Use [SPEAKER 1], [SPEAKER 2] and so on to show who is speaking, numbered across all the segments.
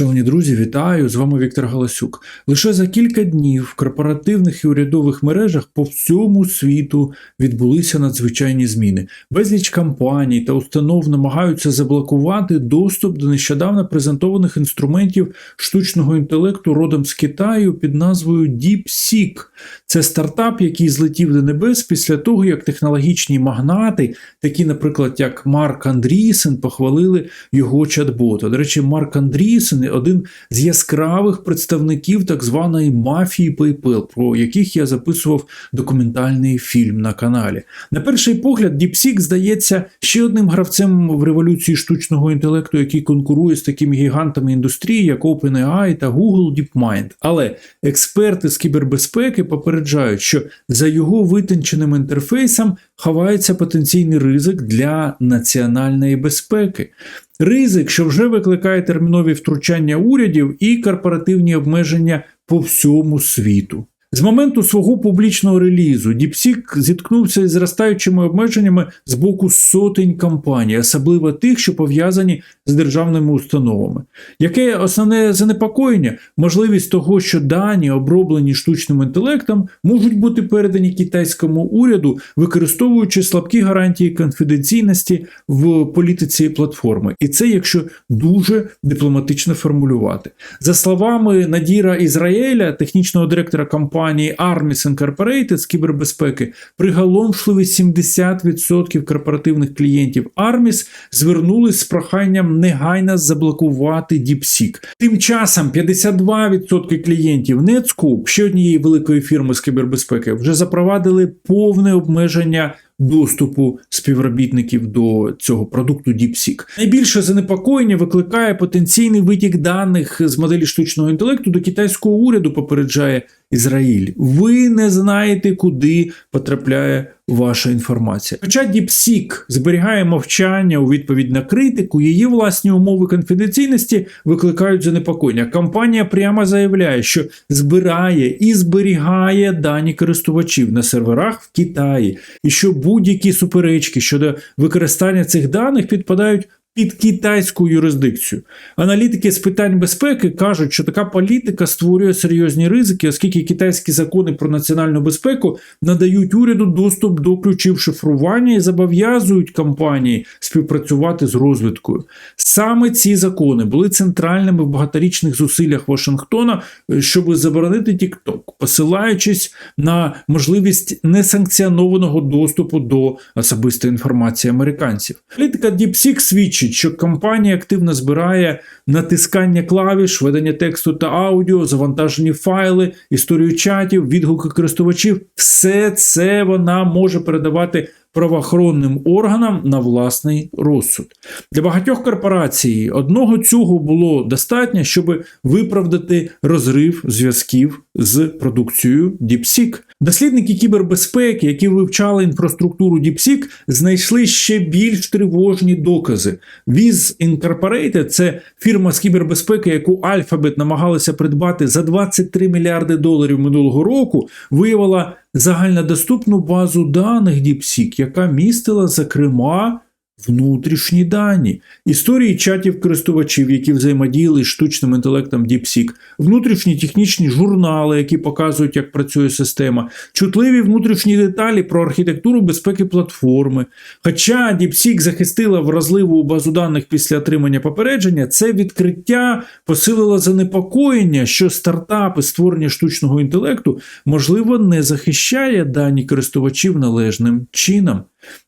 [SPEAKER 1] Шановні друзі, вітаю! З вами Віктор Галасюк. Лише за кілька днів в корпоративних і урядових мережах по всьому світу відбулися надзвичайні зміни. Безліч компаній та установ намагаються заблокувати доступ до нещодавно презентованих інструментів штучного інтелекту родом з Китаю під назвою DeepSeek. Це стартап, який злетів до небес після того, як технологічні магнати, такі, наприклад, як Марк Андрісен, похвалили його чат-бота. До речі, Марк Андрісен один з яскравих представників так званої мафії PayPal, про яких я записував документальний фільм на каналі. На перший погляд, DeepSeek здається ще одним гравцем в революції штучного інтелекту, який конкурує з такими гігантами індустрії, як OpenAI та Google DeepMind. Але експерти з кібербезпеки попереджають, що за його витонченим інтерфейсом ховається потенційний ризик для національної безпеки. Ризик, що вже викликає термінові втручання урядів і корпоративні обмеження по всьому світу. З моменту свого публічного релізу DeepSeek зіткнувся із зростаючими обмеженнями з боку сотень компаній, особливо тих, що пов'язані з державними установами. Яке основне занепокоєння? Можливість того, що дані, оброблені штучним інтелектом, можуть бути передані китайському уряду, використовуючи слабкі гарантії конфіденційності в політиці платформи. І це якщо дуже дипломатично формулювати. За словами Надіра Ізраїля, технічного директора компанії Armis Incorporated з кібербезпеки, приголомшливі 70% корпоративних клієнтів Armis звернулись з проханням негайно заблокувати DeepSeek. Тим часом 52% клієнтів Netscope, ще однієї великої фірми з кібербезпеки, вже запровадили повне обмеження доступу співробітників до цього продукту DeepSeek. Найбільше занепокоєння викликає потенційний витік даних з моделі штучного інтелекту до китайського уряду, попереджає Ізраїль. Ви не знаєте, куди потрапляє ваша інформація. Хоча DeepSeek зберігає мовчання у відповідь на критику, її власні умови конфіденційності викликають занепокоєння. Компанія прямо заявляє, що збирає і зберігає дані користувачів на серверах в Китаї, і що будь-які суперечки щодо використання цих даних підпадають під китайську юрисдикцію. Аналітики з питань безпеки кажуть, що така політика створює серйозні ризики, оскільки китайські закони про національну безпеку надають уряду доступ до ключів шифрування і зобов'язують компанії співпрацювати з розвідкою. Саме ці закони були центральними в багаторічних зусиллях Вашингтона, щоб заборонити TikTok, посилаючись на можливість несанкціонованого доступу до особистої інформації американців. Політика DeepSeek свідчить що компанія активно збирає натискання клавіш, ведення тексту та аудіо, завантажені файли, історію чатів, відгуки користувачів. Все це вона може передавати. Правоохоронним органам на власний розсуд для багатьох корпорацій одного цього було достатньо, щоб виправдати розрив зв'язків з продукцією DeepSeek. Дослідники кібербезпеки, які вивчали інфраструктуру DeepSeek, знайшли ще більш тривожні докази. Viz Incorporated – це фірма з кібербезпеки, яку Alphabet намагалися придбати за 23 мільярди доларів минулого року, виявила загальнодоступну базу даних DeepSeek, яка містила, зокрема, внутрішні дані, історії чатів користувачів, які взаємодіяли з штучним інтелектом DeepSeek, внутрішні технічні журнали, які показують, як працює система, чутливі внутрішні деталі про архітектуру безпеки платформи. Хоча DeepSeek захистила вразливу базу даних після отримання попередження, це відкриття посилило занепокоєння, що стартапи створення штучного інтелекту можливо не захищає дані користувачів належним чином.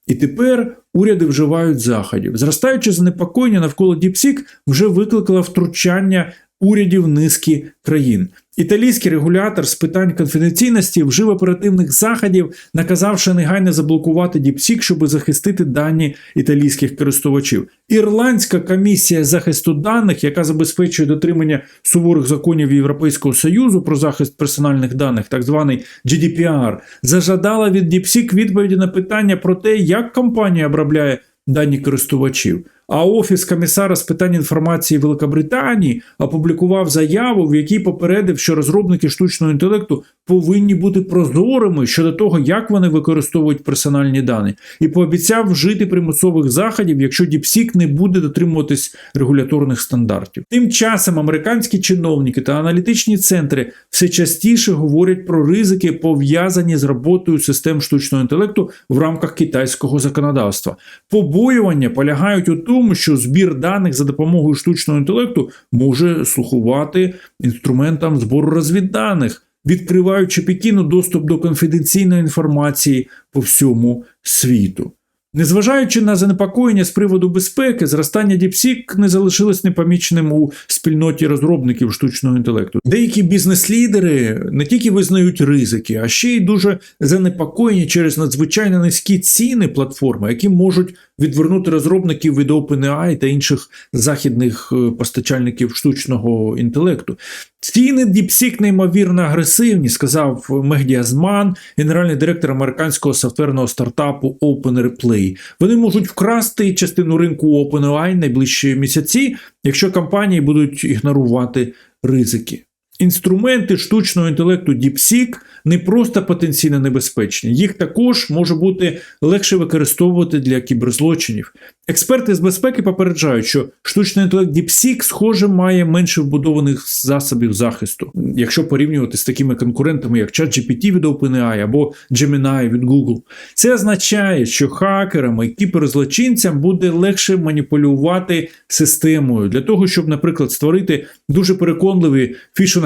[SPEAKER 1] І тепер уряди вживають заходів. Зростаюче занепокоєння навколо Діпсік вже викликало втручання урядів низки країн. Італійський регулятор з питань конфіденційності вжив оперативних заходів, наказавши негайно заблокувати DeepSeek, щоб захистити дані італійських користувачів. Ірландська комісія захисту даних, яка забезпечує дотримання суворих законів Європейського союзу про захист персональних даних, так званий GDPR, зажадала від DeepSeek відповіді на питання про те, як компанія обробляє дані користувачів. А офіс комісара з питань інформації Великобританії опублікував заяву, в якій попередив, що розробники штучного інтелекту повинні бути прозорими щодо того, як вони використовують персональні дані, і пообіцяв вжити примусових заходів, якщо DeepSeek не буде дотримуватись регуляторних стандартів. Тим часом американські чиновники та аналітичні центри все частіше говорять про ризики, пов'язані з роботою систем штучного інтелекту в рамках китайського законодавства. Побоювання полягають у тому, що збір даних за допомогою штучного інтелекту може слухувати інструментам збору розвідданих, відкриваючи Пекіну доступ до конфіденційної інформації по всьому світу. Незважаючи на занепокоєння з приводу безпеки, зростання DeepSeek не залишилось непоміченим у спільноті розробників штучного інтелекту. Деякі бізнес-лідери не тільки визнають ризики, а ще й дуже занепокоєні через надзвичайно низькі ціни платформи, які можуть відвернути розробників від OpenAI та інших західних е, постачальників штучного інтелекту. Ціни діпсік неймовірно агресивні, сказав Мегді Азман, генеральний директор американського софтверного стартапу OpenReplay. Вони можуть вкрасти частину ринку OpenAI найближчі місяці, якщо компанії будуть ігнорувати ризики. Інструменти штучного інтелекту DeepSeek не просто потенційно небезпечні, їх також може бути легше використовувати для кіберзлочинів. Експерти з безпеки попереджають, що штучний інтелект DeepSeek, схоже, має менше вбудованих засобів захисту, якщо порівнювати з такими конкурентами, як ChatGPT від OpenAI або Gemini від Google. Це означає, що хакерам і кіберзлочинцям буде легше маніпулювати системою для того, щоб, наприклад, створити дуже переконливі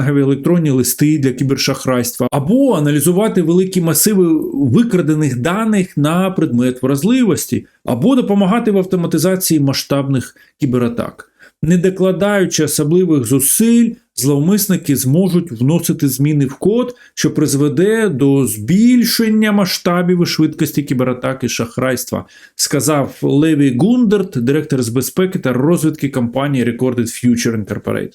[SPEAKER 1] фішингові електронні листи для кібершахрайства, або аналізувати великі масиви викрадених даних на предмет вразливості, або допомагати в автоматизації масштабних кібератак. Не докладаючи особливих зусиль, зловмисники зможуть вносити зміни в код, що призведе до збільшення масштабів і швидкості кібератаки шахрайства, сказав Леві Гундерт, директор з безпеки та розвідки компанії Recorded Future Incorporated.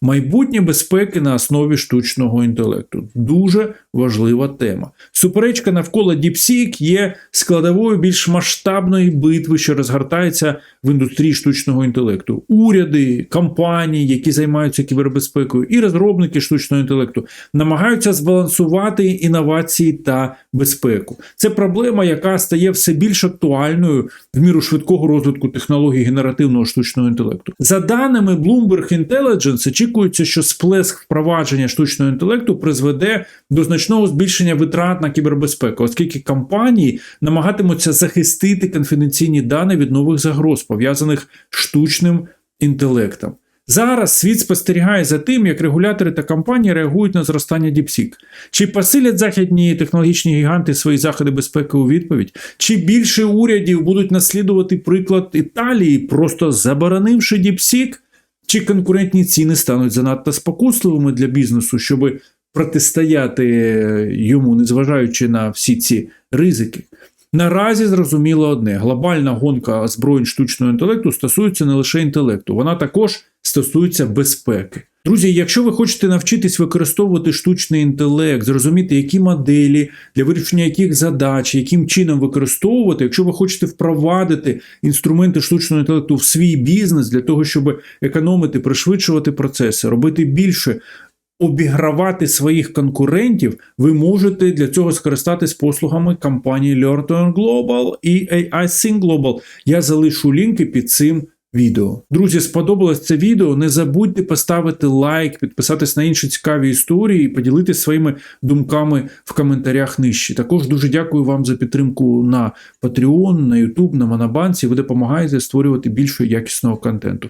[SPEAKER 1] Майбутнє безпеки на основі штучного інтелекту дуже важлива тема. Суперечка навколо DeepSeek є складовою більш масштабної битви, що розгортається в індустрії штучного інтелекту. Уряди, компанії, які займаються кібербезпекою, і розробники штучного інтелекту намагаються збалансувати інновації та безпеку. Це проблема, яка стає все більш актуальною в міру швидкого розвитку технологій генеративного штучного інтелекту. За даними Bloomberg Intelligence, очікується, що сплеск впровадження штучного інтелекту призведе до значного збільшення витрат на кібербезпеку, оскільки компанії намагатимуться захистити конфіденційні дані від нових загроз, пов'язаних штучним інтелектом. Зараз світ спостерігає за тим, як регулятори та компанії реагують на зростання DeepSeek. Чи посилять західні технологічні гіганти свої заходи безпеки у відповідь? Чи більше урядів будуть наслідувати приклад Італії, просто заборонивши DeepSeek? Чи конкурентні ціни стануть занадто спокусливими для бізнесу, щоб протистояти йому, незважаючи на всі ці ризики? Наразі зрозуміло одне: глобальна гонка озброєнь штучного інтелекту стосується не лише інтелекту, вона також стосується безпеки. Друзі, якщо ви хочете навчитись використовувати штучний інтелект, зрозуміти, які моделі для вирішення яких задач, яким чином використовувати, якщо ви хочете впровадити інструменти штучного інтелекту в свій бізнес для того, щоб економити, пришвидшувати процеси, робити більше. Обігравати своїх конкурентів, ви можете для цього скористатись послугами компанії Learn Global і AI Sync Global. Я залишу лінки під цим відео. Друзі, сподобалось це відео. Не забудьте поставити лайк, підписатись на інші цікаві історії і поділитися своїми думками в коментарях нижче. Також дуже дякую вам за підтримку на Patreon, на YouTube, на Монобанці. Ви допомагаєте створювати більше якісного контенту.